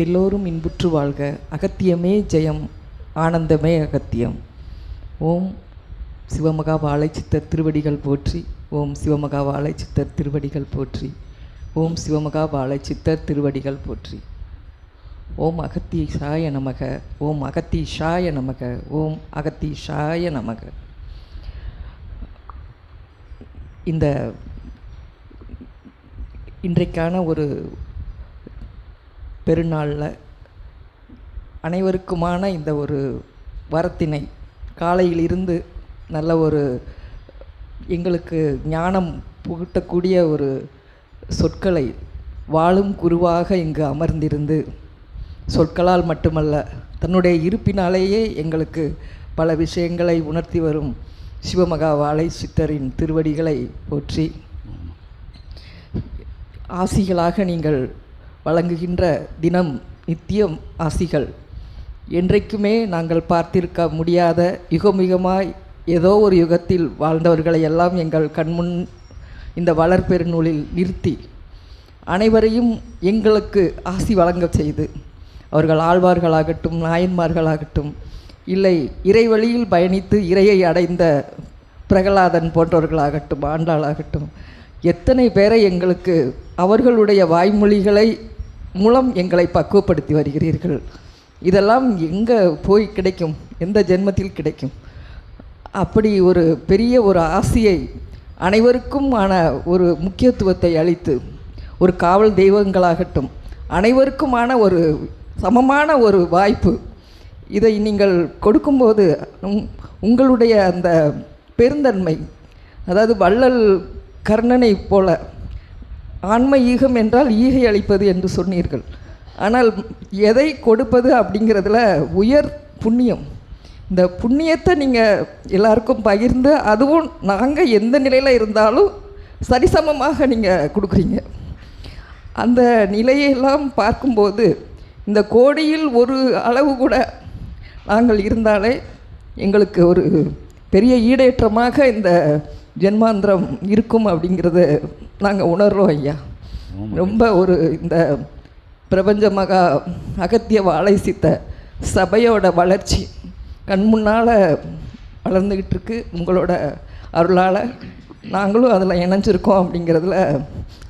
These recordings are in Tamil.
எல்லோரும் இன்புற்று வாழ்க. அகத்தியமே ஜெயம் ஆனந்தமே அகத்தியம். ஓம் சிவமகா வாழை சித்தர் திருவடிகள் போற்றி ஓம் சிவமகா வாழை சித்தர் திருவடிகள் போற்றி ஓம் சிவமகா வாழை சித்தர் திருவடிகள் போற்றி. ஓம் அகத்தீஷாய நமக ஓம் அகத்தீஷாய நமக ஓம் அகத்தீஷாய நமக. இந்த இன்றைக்கான ஒரு பெருநாளில் அனைவருக்குமான இந்த ஒரு வரத்தினை காலையிலிருந்து நல்ல ஒரு எங்களுக்கு ஞானம் புகட்டக்கூடிய ஒரு சொற்களை வாழும் குருவாக இங்கு அமர்ந்திருந்து சொற்களால் மட்டுமல்ல தன்னுடைய இருப்பினாலேயே எங்களுக்கு பல விஷயங்களை உணர்த்தி வரும் சிவமகா வாழை சித்தரின் திருவடிகளை போற்றி ஆசிகளாக நீங்கள் வழங்குகின்ற தினம் நித்தியம் ஆசிகள். என்றைக்குமே நாங்கள் பார்த்திருக்க முடியாத யுகமிகமாய் ஏதோ ஒரு யுகத்தில் வாழ்ந்தவர்களை எல்லாம் எங்கள் கண்முன் இந்த வளர்பெருநூலில் நிறுத்தி அனைவரையும் எங்களுக்கு ஆசி வழங்கச் செய்து அவர்கள் ஆழ்வார்களாகட்டும் நாயன்மார்களாகட்டும் இல்லை இறைவழியில் பயணித்து இறையை அடைந்த பிரகலாதன் போன்றவர்களாகட்டும் ஆண்டாளாகட்டும் எத்தனை பேரை எங்களுக்கு அவர்களுடைய வாய்மொழிகளை மூலம் எங்களை பக்குவப்படுத்தி வருகிறீர்கள். இதெல்லாம் எங்கே போய் கிடைக்கும்? எந்த ஜென்மத்தில் கிடைக்கும்? அப்படி ஒரு பெரிய ஒரு ஆசையை அனைவருக்குமான ஒரு முக்கியத்துவத்தை அளித்து ஒரு காவல் தெய்வங்களாகட்டும் அனைவருக்குமான ஒரு சமமான ஒரு வாய்ப்பு இதை நீங்கள் கொடுக்கும்போது உங்களுடைய அந்த பெருந்தன்மை அதாவது வள்ளல் கர்ணனை போல ஆன்ம ஈகம் என்றால் ஈகை அளிப்பது என்று சொன்னீர்கள். ஆனால் எதை கொடுப்பது அப்படிங்கிறதுல உயர் புண்ணியம். இந்த புண்ணியத்தை நீங்கள் எல்லாருக்கும் பகிர்ந்து அதுவும் நாங்கள் எந்த நிலையில் இருந்தாலும் சரிசமமாக நீங்கள் கொடுக்குறீங்க. அந்த நிலையெல்லாம் பார்க்கும்போது இந்த கோடியில் ஒரு அளவு கூட நாங்கள் இருந்தாலே எங்களுக்கு ஒரு பெரிய ஈடேற்றமாக இந்த ஜென்மாந்திரம் இருக்கும் அப்படிங்கிறத நாங்கள் உணர்றோம் ஐயா. ரொம்ப ஒரு இந்த பிரபஞ்ச மகா அகத்திய வாழை சித்த சபையோட வளர்ச்சி கண் முன்னால் வளர்ந்துக்கிட்டு இருக்கு. உங்களோட அருளால் நாங்களும் அதில் இணைஞ்சிருக்கோம் அப்படிங்கிறதுல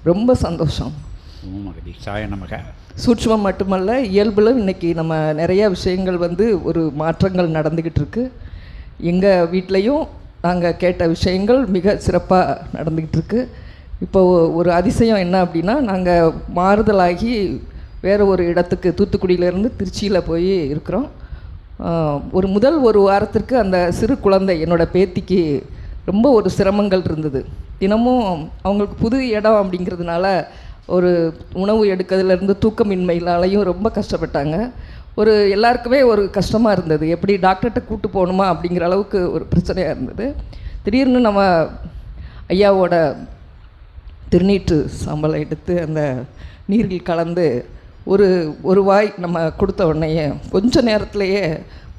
ரொம்ப சந்தோஷம். நமக. சூட்சுமம் மட்டுமல்ல இயல்பில் இன்னைக்கு நம்ம நிறைய விஷயங்கள் வந்து ஒரு மாற்றங்கள் நடந்துக்கிட்டு இருக்கு. எங்கள் வீட்லேயும் நாங்கள் கேட்ட விஷயங்கள் மிக சிறப்பாக நடந்துக்கிட்டு இருக்கு. இப்போ ஒரு அதிசயம் என்ன அப்படின்னா நாங்கள் மாறுதலாகி வேறு ஒரு இடத்துக்கு தூத்துக்குடியிலேருந்து திருச்சியில் போய் இருக்கிறோம். ஒரு முதல் ஒரு வாரத்திற்கு அந்த சிறு குழந்தை என்னோட பேத்திக்கு ரொம்ப ஒரு சிரமங்கள் இருந்தது. தினமும் அவங்களுக்கு புது இடம் அப்படிங்கிறதுனால ஒரு உணவு எடுக்கிறதுலேருந்து தூக்கமின்மையினாலையும் ரொம்ப கஷ்டப்பட்டாங்க. ஒரு எல்லாருக்குமே ஒரு கஷ்டமாக இருந்தது. எப்படி டாக்டர்கிட்ட கூட்டு போகணுமா அப்படிங்கிற அளவுக்கு ஒரு பிரச்சனையாக இருந்தது. திடீர்னு நம்ம ஐயாவோட திருநீற்று சாம்பலை எடுத்து அந்த நீரில் கலந்து ஒரு ஒரு வாய் நம்ம கொடுத்த உடனேயே கொஞ்ச நேரத்திலேயே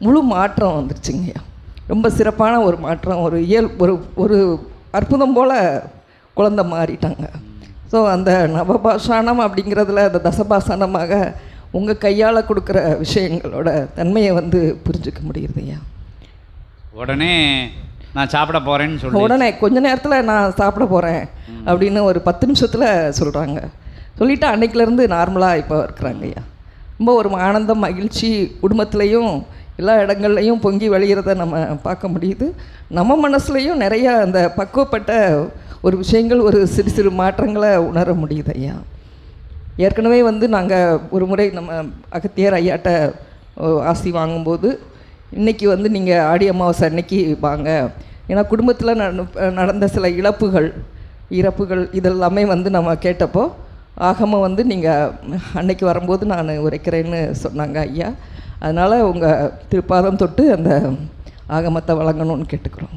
முழு மாற்றம் வந்துருச்சுங்க. ரொம்ப சிறப்பான ஒரு மாற்றம் ஒரு இயல் ஒரு ஒரு அற்புதம் போல் குழந்த மாறிட்டாங்க. ஸோ அந்த நவபாஷானம் அப்படிங்கிறதுல அந்த தசபாசனமாக உங்கள் கையால் கொடுக்குற விஷயங்களோட தன்மையை வந்து புரிஞ்சுக்க முடியுது ஐயா உடனே நான் சாப்பிட போகிறேன்னு சொல்லி. உடனே கொஞ்ச நேரத்தில் நான் சாப்பிட போகிறேன் அப்படின்னு ஒரு பத்து நிமிஷத்தில் சொல்கிறாங்க சொல்லிவிட்டு அன்னைக்கிலேருந்து நார்மலாக இப்போ இருக்கிறாங்க ஐயா. ரொம்ப ஒரு ஆனந்தம் மகிழ்ச்சி குடும்பத்துலேயும் எல்லா இடங்கள்லையும் பொங்கி வழிகிறத நம்ம பார்க்க முடியுது. நம்ம மனசுலையும் நிறைய அந்த பக்குவப்பட்ட ஒரு விஷயங்கள் ஒரு சிறு சிறு மாற்றங்களை உணர முடியுது ஐயா. ஏற்கனவே வந்து நாங்கள் ஒரு முறை நம்ம அகத்தியர் ஐயாட்ட ஆசி வாங்கும்போது இன்றைக்கி வந்து நீங்கள் ஆடி அமாவாசை அன்னைக்கு வாங்க. ஏன்னா குடும்பத்தில் நடந்த சில இழப்புகள் இறப்புகள் இதெல்லாமே வந்து நம்ம கேட்டப்போ ஆகமம் வந்து நீங்கள் அன்னைக்கு வரும்போது நான் உரைக்கிறேன்னு சொன்னாங்க ஐயா. அதனால் உங்கள் திருப்பாதம் தொட்டு அந்த ஆகமத்தை வழங்கணும்னு கேட்டுக்கிறோம்.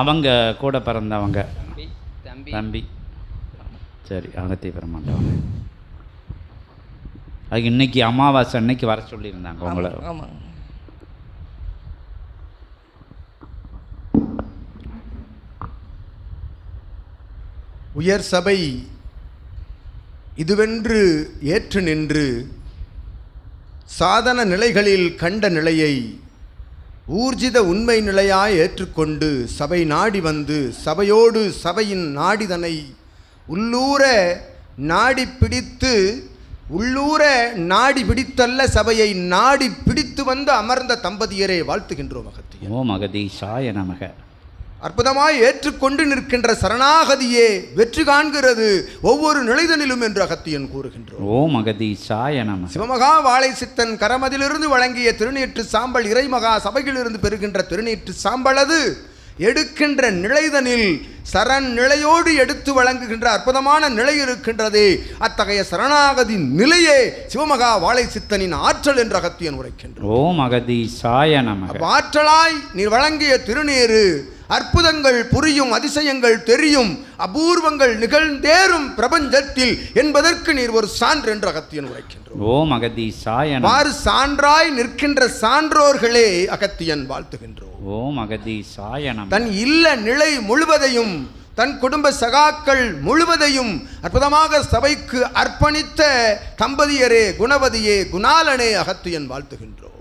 அவங்க கூட பிறந்தவங்க. தம்பி சரி அகத்திய பெருமாண்டவங்க அதுக்கு இன்னைக்கு அமாவாசை அன்னைக்கு வர சொல்லியிருந்தாங்க உங்களை. ஆமாம் உயர் சபை இதுவென்று ஏற்று நின்று சாதன நிலைகளில் கண்ட நிலையை ஊர்ஜித உண்மை நிலையாய் ஏற்றுக்கொண்டு சபை நாடி வந்து சபையோடு சபையின் நாடிதனை உள்ளூர நாடி பிடித்து உள்ளூர நாடி பிடித்தல்ல சபையை நாடி பிடித்து வந்து அமர்ந்த தம்பதியரை வாழ்த்துகின்றோம் மகத்தி ஓம் மகதீஷாய நமக. அற்புதமாய் ஏற்றுக்கொண்டு நிற்கின்ற சரணாகதியே வெற்றி காண்கிறது ஒவ்வொரு நிலைதனிலும் என்று அகத்தியன் கூறுகின்றோம் ஓம் அகதீஷாய நமக சிவமகா வாழை சித்தன் கரமதிலிருந்து வழங்கிய திருநீற்று சாம்பல் இறைமகா சபையிலிருந்து பெறுகின்ற திருநீற்று சாம்பலது எடுக்கின்ற நிலைதனில் சரண் நிலையோடு எடுத்து வழங்குகின்ற அற்புதமான நிலை இருக்கின்றதே. அத்தகைய சரணாகதி நிலையே சிவமகா வாழை சித்தனின் ஆற்றல் என்று அகத்தியன் உரைக்கின்றோம் ஓம் நமக. அப்ப ஆற்றலாய் நீர் வழங்கிய திருநீரு அற்புதங்கள் புரியும் அதிசயங்கள் தெரியும் அபூர்வங்கள் நிகழ்ந்தேறும் பிரபஞ்சத்தில் என்பதற்கு நீர் ஒரு சான்று என்று அகத்தியன் உரைக்கின்றோம். ஓம் நமக மாறு சான்றாய் நிற்கின்ற சான்றோர்களே அகத்தியன் வாழ்த்துகின்றோம். ஓம் அகதீஷாய நமக தன் இல்ல நிலை முழுவதையும் தன் குடும்ப சகாக்கள் முழுவதையும் அற்புதமாக சபைக்கு அர்ப்பணித்த தம்பதியரே குணவதியே குணாலனே அகத்தியன் வாழ்த்துகின்றோம்.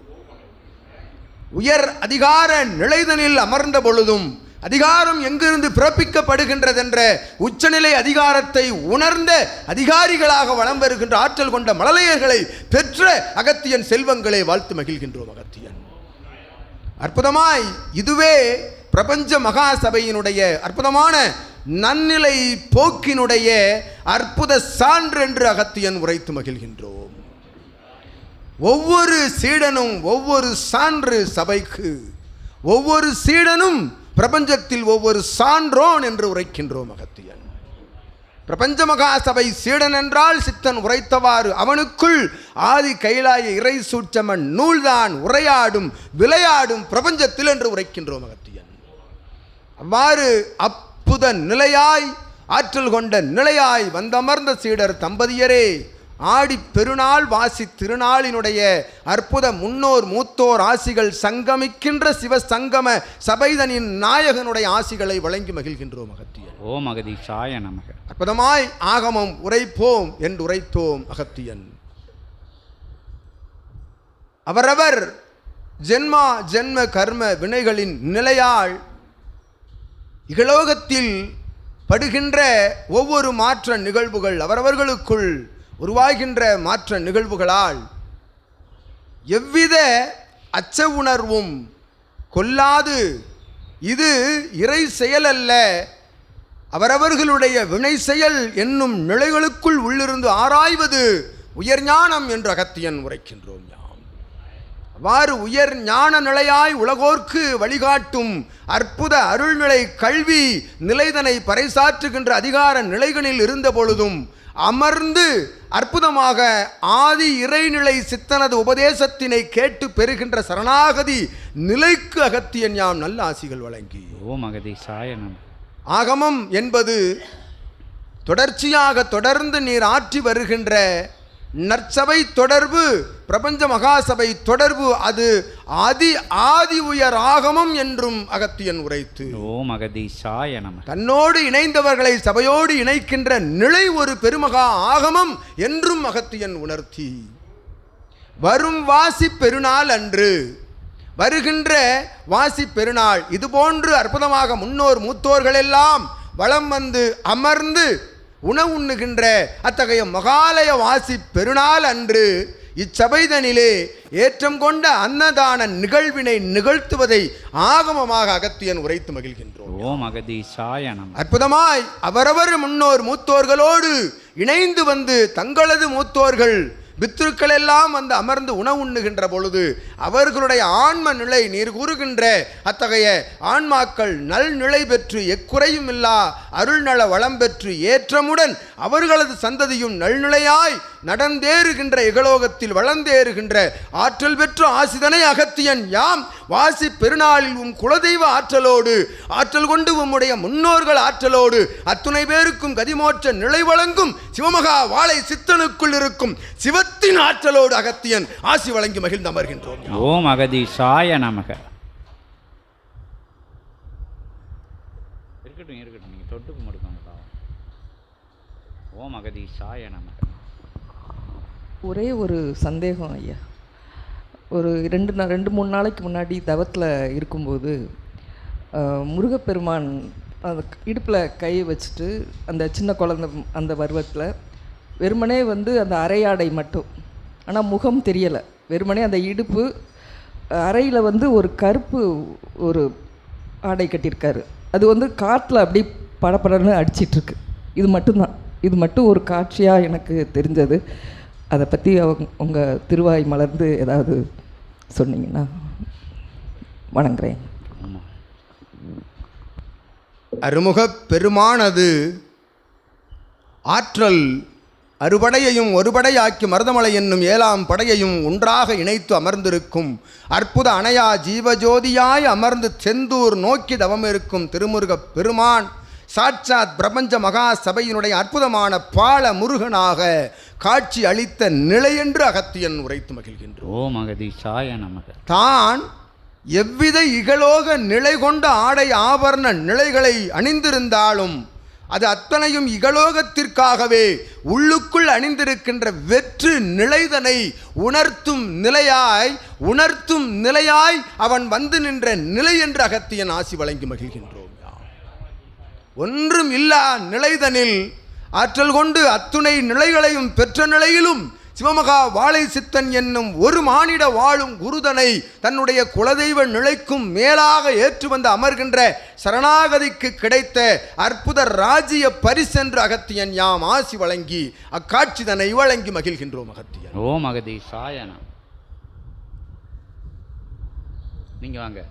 உயர் அதிகார நிலைதனில் அமர்ந்த பொழுதும் அதிகாரம் எங்கிருந்து பிறப்பிக்கப்படுகின்றதென்ற உச்சநிலை அதிகாரத்தை உணர்ந்த அதிகாரிகளாக வலம் வருகின்ற ஆற்றல் கொண்ட மழலையர்களை பெற்ற அகத்தியன் செல்வங்களை வாழ்த்து மகிழ்கின்றோம் அகத்தியன். அற்புதமாய் இதுவே பிரபஞ்ச மகா சபையினுடைய அற்புதமான நன்னிலை போக்கினுடைய அற்புத சான்று என்று அகத்தியன் உரைத்து மகிழ்கின்றோம். ஒவ்வொரு சீடனும் ஒவ்வொரு சான்று சபைக்கு. ஒவ்வொரு சீடனும் பிரபஞ்சத்தில் ஒவ்வொரு சான்றோன் என்று உரைக்கின்றோம் அகத்தியன் பிரபஞ்ச மகா சபை சீடன் என்றால் சித்தன் உரைத்தவாறு அவனுக்குள் ஆதி கைலாய இறை சூட்சமன் நூல்தான் உரையாடும் விளையாடும் பிரபஞ்சத்தில் என்று உரைக்கின்றோம் அகத்தியன் அவ்வாறு அப்புத நிலையாய் ஆற்றல் கொண்ட நிலையாய் வந்தமர்ந்த சீடர் தம்பதியரே ஆடி பெருநாள் வாசி திருநாளினுடைய அற்புத முன்னோர் மூத்தோர் ஆசிகள் சங்கமிக்கின்ற சிவ சங்கம சபைதனின் நாயகனுடைய ஆசிகளை வழங்கி மகிழ்கின்றோம் அகத்தியன் ஓம் அகதீஷாய நமக. அற்புதமாய் ஆகமம் உரைப்போம் என்று உரைத்தோம் அகத்தியன். அவரவர் ஜென்மா ஜென்ம கர்ம வினைகளின் நிலையால் இகலோகத்தில் படுகின்ற ஒவ்வொரு மாற்ற நிகழ்வுகள் அவரவர்களுக்குள் உருவாகின்ற மாற்ற நிகழ்வுகளால் எவ்வித அச்ச உணர்வும் கொல்லாது இது இறை செயல் அல்ல. அவரவர்களுடைய வினை செயல் என்னும் நிலைகளுக்குள் உள்ளிருந்து ஆராய்வது உயர்ஞானம் என்று அகத்தியன் உரைக்கின்றோம் யாம். அவ்வாறு உயர் ஞான நிலையாய் உலகோர்க்கு வழிகாட்டும் அற்புத அருள்நிலை கல்வி நிலைதனை பறைசாற்றுகின்ற அதிகார நிலைகளில் இருந்த பொழுதும் அமர்ந்து அற்புதமாக ஆதி இறைநிலை சித்தனது உபதேசத்தினை கேட்டு பெறுகின்ற சரணாகதி நிலைக்கு அகத்தியன் யாம் நல்ல ஆசிகள் வழங்கி. ஓம் நமக ஆகமம் என்பது தொடர்ச்சியாக தொடர்ந்து நீர் ஆற்றி வருகின்ற நற்சபை தொடர்பு பிரபஞ்ச மகாசபை தொடர்பு அது அதி ஆதி உயர் ஆகமம் என்றும் அகத்தியன் உரைத்து. ஓம் அகதீஷாய நமக தன்னோடு இணைந்தவர்களை சபையோடு இணைக்கின்ற நிலை ஒரு பெருமகா ஆகமம் என்றும் அகத்தியன் உணர்த்தி. வரும் வாசி பெருநாள் அன்று வருகின்ற வாசி பெருநாள் இதுபோன்று அற்புதமாக முன்னோர் மூத்தோர்கள் எல்லாம் வலம் வந்து அமர்ந்து உணவுண்ணுகின்ற அத்தகைய மகாலய வாசி பெருநாள் அன்று இச்சபைதனிலே ஏற்றம் கொண்ட அன்னதான நிகழ்வினை நிகழ்த்துவதை ஆகமமாக அகத்தியன் உரைத்து மகிழ்கின்றோம். ஓம் நமக அற்புதமாய் அவரவர் முன்னோர் மூத்தோர்களோடு இணைந்து வந்து தங்களது மூத்தோர்கள் பித்ருக்கள் எல்லாம் வந்து அமர்ந்து உணவுண்ணுகின்ற பொழுது அவர்களுடைய ஆன்ம நிலை நீர் கூறுகின்ற அத்தகைய ஆன்மாக்கள் நல் நிலை பெற்று எக்குறையும் இல்லா அருள்நல வளம் பெற்று ஏற்றமுடன் அவர்களது சந்ததியும் நல்நிலையாய் நடந்தேறுகின்ற இகலோகத்தில் வளர்ந்தேறுகின்ற ஆற்றல் பெற்ற ஆசிதனை அகத்தியன் யாம் வாசி பெருநாளில் உம் குலதெய்வ ஆற்றலோடு ஆற்றல் கொண்டு உம்முடைய முன்னோர்கள் ஆற்றலோடு அத்துணை பேருக்கும் கதிமோற்ற நிலை வழங்கும் சிவமகா வாழை சித்தனுக்குள் இருக்கும் சிவத்தின் ஆற்றலோடு அகத்தியன் ஆசி வழங்கி மகிழ்ந்து அமர்கின்றோம். ஓம் அகதீஷாய நமக. இருக்கட்டும் இருக்கட்டும். நீங்கள் தொட்டு கும்பிடுக்கோங்க பாவம். ஓம் அகதீஷாய நமக. ஒரே ஒரு சந்தேகம் ஐயா. ஒரு ரெண்டு நா ரெண்டு மூணு நாளைக்கு முன்னாடி தவத்தில் இருக்கும்போது முருகப்பெருமான் அந்த இடுப்பில் கை வச்சுட்டு அந்த சின்ன குழந்த அந்த பருவத்தில் வெறுமனே வந்து அந்த அரையாடை மட்டும். ஆனால் முகம் தெரியலை. வெறுமனே அந்த இடுப்பு அறையில் வந்து ஒரு கருப்பு ஒரு ஆடை கட்டியிருக்காரு. அது வந்து காற்றில் அப்படியே படப்படன்னு அடிச்சிட்ருக்கு. இது மட்டும்தான். இது மட்டும் ஒரு காட்சியாக எனக்கு தெரிஞ்சது. அதை பற்றி அவங்க உங்கள் திருவாய் மலர்ந்து ஏதாவது சொன்னீங்கன்னா வணங்குறேன். அருமுகப் பெருமானது ஆற்றல் அறுபடையையும் ஒருபடையாக்கி மருதமலை என்னும் ஏழாம் படையையும் ஒன்றாக இணைத்து அமர்ந்திருக்கும் அற்புத அணையா ஜீவஜோதியாய் அமர்ந்து செந்தூர் நோக்கி தவம் இருக்கும் திருமுருகப் பெருமான் சாட்சாத் பிரபஞ்ச மகா சபையினுடைய அற்புதமான பால முருகனாக காட்சி அளித்த நிலையென்று அகத்தியன் உரைத்து மகிழ்கின்றோம் ஓம் அகதீஷாய நமக. தான் எவ்வித இகலோக நிலை கொண்ட ஆடை ஆபரண நிலைகளை அணிந்திருந்தாலும் அது அத்தனையும் இகலோகத்திற்காகவே உள்ளுக்குள் அணிந்திருக்கின்ற வெற்று நிலைதனை உணர்த்தும் நிலையாய் உணர்த்தும் நிலையாய் அவன் வந்து நின்ற நிலை என்று அகத்தியன் ஆசி வழங்கி மகிழ்கின்றோம். ஒன்றும் இல்லா நிலைதனில் ஆற்றல் கொண்டு அத்துணை நிலைகளையும் பெற்ற நிலையிலும் சிவமகா வாழை சித்தன் என்னும் ஒரு மானிட வாழும் குருதனை தன்னுடைய குலதெய்வ நிலைக்கும் மேலாக ஏற்று வந்து அமர்கின்ற சரணாகதிக்கு கிடைத்த அற்புத ராஜ்ய பரிசென்று அகத்தியன் யாம் ஆசி வழங்கி அக்காட்சிதனை வழங்கி மகிழ்கின்றோம் அகத்தியன். ஓம் அகதி நம. நீங்கள் வாங்க.